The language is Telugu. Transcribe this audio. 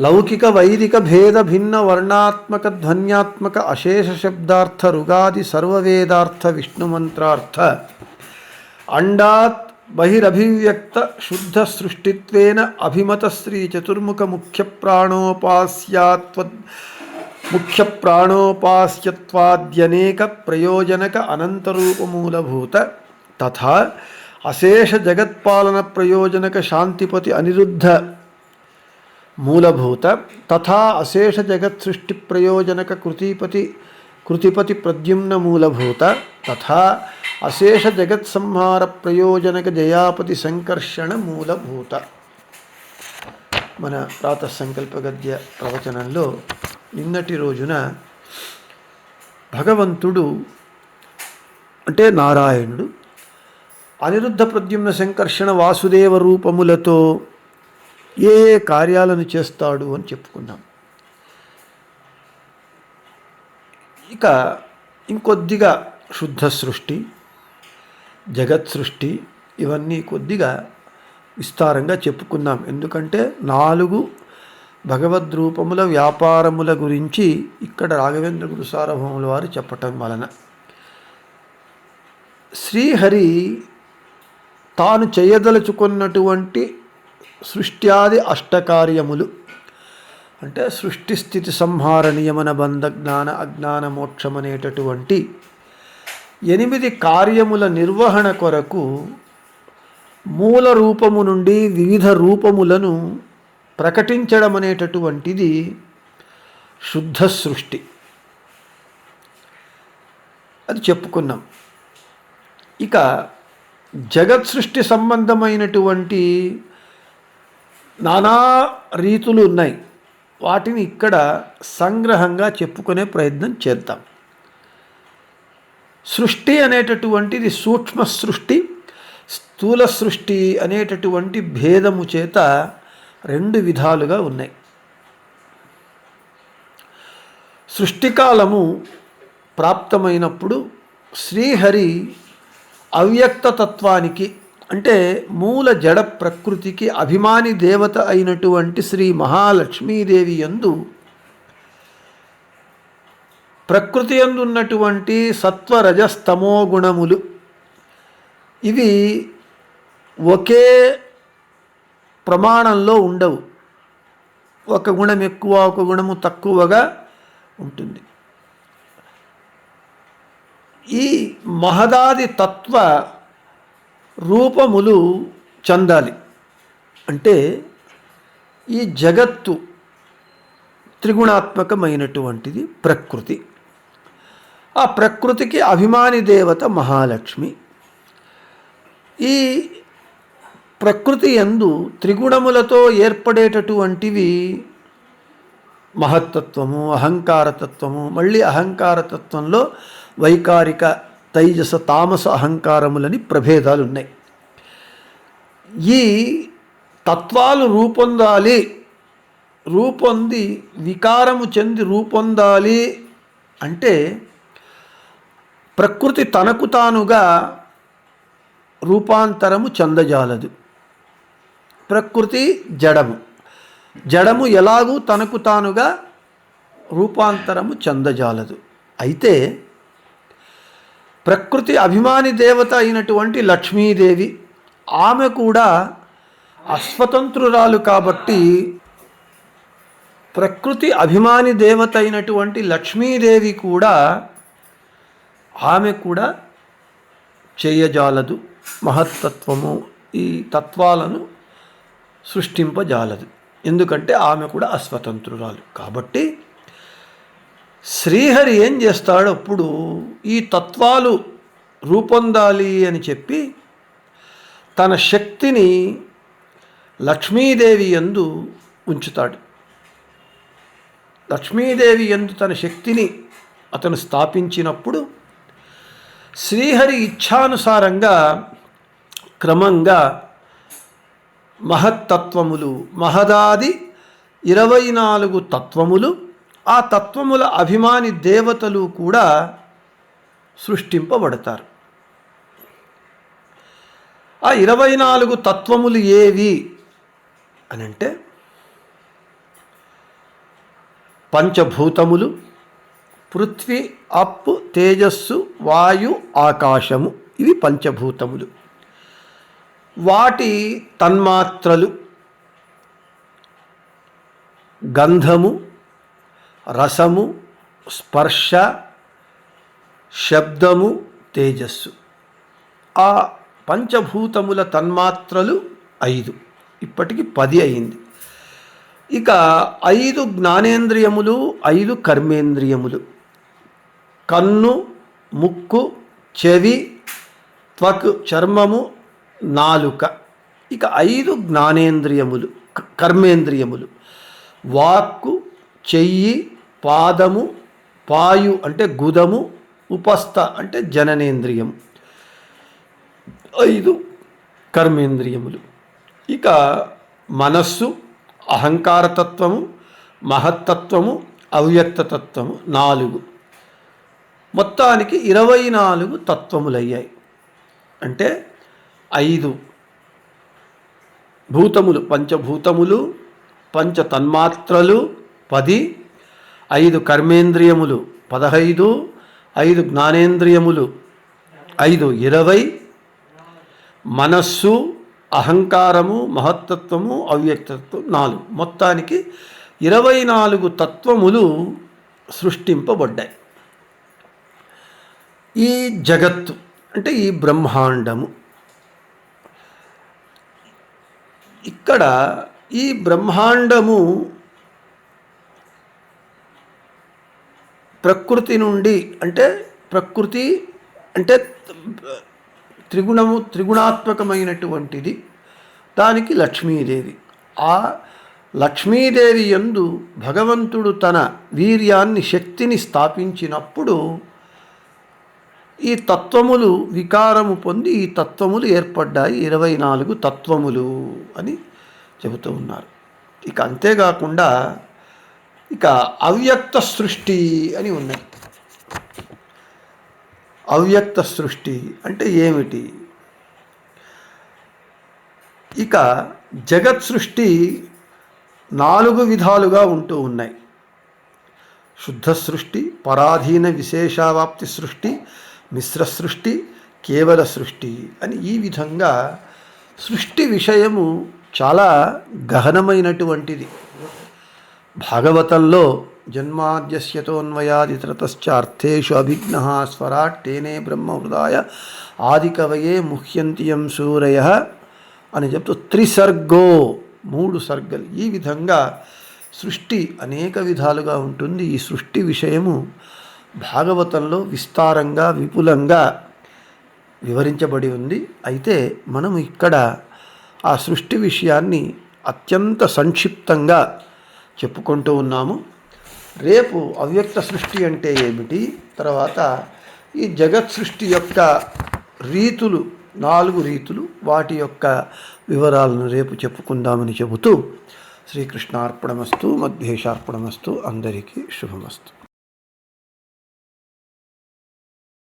लौकिक वैदिक भेद भिन्न वर्णात्मक ध्वनियात्मक अशेष शब्दार्थ रुगादि सर्ववेदार्थ विष्णु मंत्रार्थ अंडात बहिरभिव्यक्त शुद्ध सृष्टित्वेन अभिमत श्री चतुर्मुख मुख्य प्राणोपास्यात्व मुख्य प्राणोपास्यत्वाद्यनेक प्रयोजनक अनंत रूप मूलभूत। तथा अशेष जगत्पालन प्रयोजनक शांतिपति अनिरुद्ध మూలభూత తథా అశేష జగత్ సృష్టి ప్రయోజనక కృతిపతి కృతిపతి ప్రద్యుమ్న మూలభూత తథా అశేష జగత్ సంహార ప్రయోజనక జయాపతి సంకర్షణ మూలభూత మన ప్రాత సంకల్ప గద్య ప్రవచనంలో నిన్నటి రోజున భగవంతుడు అంటే నారాయణుడు అనిరుద్ధ ప్రద్యుమ్న సంకర్షణ వాసుదేవ రూపములతో ఏ ఏ కార్యాలను చేస్తాడు అని చెప్పుకున్నాం. ఇక ఇంకొద్దిగా శుద్ధ సృష్టి జగత్ సృష్టి ఇవన్నీ కొద్దిగా విస్తారంగా చెప్పుకున్నాం. ఎందుకంటే నాలుగు భగవద్రూపముల వ్యాపారముల గురించి ఇక్కడ రాఘవేంద్ర గురు సార్వభౌముల వారు చెప్పటం వలన శ్రీహరి తాను చేయదలుచుకున్నటువంటి సృష్ట్యాది అష్టకార్యములు. అంటే సృష్టి స్థితి సంహార నియమన బంధ జ్ఞాన అజ్ఞాన మోక్షం అనేటటువంటి ఎనిమిది కార్యముల నిర్వహణ కొరకు మూల రూపము నుండి వివిధ రూపములను ప్రకటించడం అనేటటువంటిది శుద్ధ సృష్టి. అది చెప్పుకున్నాం. ఇక జగత్ సృష్టి సంబంధమైనటువంటి నానా రీతులు ఉన్నాయి. వాటిని ఇక్కడ సంగ్రహంగా చెప్పుకునే ప్రయత్నం చేద్దాం. సృష్టి అనేటటువంటిది సూక్ష్మ సృష్టి స్థూల సృష్టి అనేటటువంటి భేదము చేత రెండు విధాలుగా ఉన్నాయి. సృష్టికాలము ప్రాప్తమైనప్పుడు శ్రీహరి అవ్యక్త తత్వానికి అంటే మూల జడ ప్రకృతికి అభిమాని దేవత అయినటువంటి శ్రీ మహాలక్ష్మీదేవి యందు ప్రకృతి యందు ఉన్నటువంటి సత్వరజస్తమో గుణములు ఇవి ఒకే ప్రమాణంలో ఉండవు. ఒక గుణం ఎక్కువ ఒక గుణము తక్కువగా ఉంటుంది. ఈ మహదాది తత్వ రూపములు చెందాలి. అంటే ఈ జగత్తు త్రిగుణాత్మకమైనటువంటిది ప్రకృతి. ఆ ప్రకృతికి అభిమాని దేవత మహాలక్ష్మి. ఈ ప్రకృతి ఎందు త్రిగుణములతో ఏర్పడేటటువంటివి మహత్తత్వము అహంకారతత్వము మళ్ళీ అహంకారతత్వంలో వైకారిక తైజస తామస అహంకారములని ప్రభేదాలు ఉన్నాయి ఈ తత్వాలు రూపొందాలి రూపొంది వికారము చెంది రూపొందాలి అంటే ప్రకృతి తనకు తానుగా రూపాంతరము చెందజాలదు. ప్రకృతి జడము. జడము ఎలాగూ తనకు తానుగా రూపాంతరము చెందజాలదు. అయితే ప్రకృతి అభిమాని దేవత అయినటువంటి లక్ష్మీదేవి ఆమె కూడా అస్వతంత్రురాలు కాబట్టి ప్రకృతి అభిమాని దేవత అయినటువంటి లక్ష్మీదేవి కూడా ఆమె కూడా చేయజాలదు. మహత్తత్వము ఈ తత్వాలను సృష్టింపజాలదు. ఎందుకంటే ఆమె కూడా అస్వతంత్రురాలు కాబట్టి శ్రీహరి ఏం చేస్తాడు అప్పుడు ఈ తత్వాలు రూపొందాలి అని చెప్పి తన శక్తిని లక్ష్మీదేవి ఎందు ఉంచుతాడు. లక్ష్మీదేవి ఎందు తన శక్తిని అతను స్థాపించినప్పుడు శ్రీహరి ఇచ్ఛానుసారంగా క్రమంగా మహత్తత్వములు మహదాది ఇరవై నాలుగు తత్వములు ఆ తత్వముల అభిమాని దేవతలు కూడా సృష్టింపబడతారు. ఆ ఇరవై నాలుగు తత్వములు ఏవి అని అంటే పంచభూతములు పృథ్వీ అప్పు తేజస్సు వాయు ఆకాశము ఇవి పంచభూతములు. వాటి తన్మాత్రలు గంధము రసము స్పర్శ శబ్దము తేజస్సు. ఆ పంచభూతముల తన్మాత్రలు ఐదు. ఇప్పటికి పది అయింది. ఇక ఐదు జ్ఞానేంద్రియములు ఐదు కర్మేంద్రియములు. కన్ను ముక్కు చెవి త్వక్ చర్మము నాలుక. ఇక ఐదు జ్ఞానేంద్రియములు కర్మేంద్రియములు. వాక్కు చెయ్యి పాదము పాయు అంటే గుదము ఉపస్థ అంటే జననేంద్రియం. ఐదు కర్మేంద్రియములు. ఇక మనస్సు అహంకారతత్వము మహత్తత్వము అవ్యక్తతత్వము నాలుగు. మొత్తానికి ఇరవై నాలుగు తత్వములయ్యాయి. అంటే ఐదు భూతములు పంచభూతములు పంచతన్మాత్రలు పది ఐదు కర్మేంద్రియములు పదహైదు ఐదు జ్ఞానేంద్రియములు ఐదు ఇరవై. మనస్సు అహంకారము మహత్తత్వము అవ్యక్తత్వం నాలుగు. మొత్తానికి ఇరవై నాలుగు తత్వములు సృష్టింపబడ్డాయి. ఈ జగత్తు అంటే ఈ బ్రహ్మాండము. ఇక్కడ ఈ బ్రహ్మాండము ప్రకృతి నుండి అంటే ప్రకృతి అంటే త్రిగుణము త్రిగుణాత్మకమైనటువంటిది. దానికి లక్ష్మీదేవి. ఆ లక్ష్మీదేవి ఎందు భగవంతుడు తన వీర్యాన్ని శక్తిని స్థాపించినప్పుడు ఈ తత్వములు వికారము పొంది ఈ తత్వములు ఏర్పడ్డాయి. ఇరవై నాలుగు తత్వములు అని చెబుతూ ఉన్నారు. ఇక అంతేకాకుండా ఇక అవ్యక్త సృష్టి అని ఉన్నాయి. అవ్యక్త సృష్టి అంటే ఏమిటి? ఇక జగత్ సృష్టి నాలుగు విధాలుగా ఉంటూ ఉన్నాయి. శుద్ధ సృష్టి పరాధీన విశేషావాప్తి సృష్టి మిశ్ర సృష్టి కేవల సృష్టి అని ఈ విధంగా సృష్టి విషయము చాలా గహనమైనటువంటిది. భాగవతంలో జన్మాద్యస్యతోన్వయాదితరతశ్చ అర్థేషు అభిజ్ఞ స్వరాట్ తేనే బ్రహ్మహృదాయ ఆదికవయే ముహ్యంతియం సూరయ అని చెప్తూ త్రిసర్గో మూడు సర్గలు. ఈ విధంగా సృష్టి అనేక విధాలుగా ఉంటుంది. ఈ సృష్టి విషయము భాగవతంలో విస్తారంగా విపులంగా వివరించబడి ఉంది. అయితే మనము ఇక్కడ ఆ సృష్టి విషయాన్ని అత్యంత సంక్షిప్తంగా చెప్పుకుంటూ ఉన్నాము. రేపు అవ్యక్త సృష్టి అంటే ఏమిటి? తర్వాత ఈ జగత్ సృష్టి యొక్క రీతులు నాలుగు రీతులు వాటి యొక్క వివరాలను రేపు చెప్పుకుందామని చెబుతూ శ్రీకృష్ణార్పణమస్తు మధ్యేషార్పణమస్తు అందరికీ శుభమస్తు.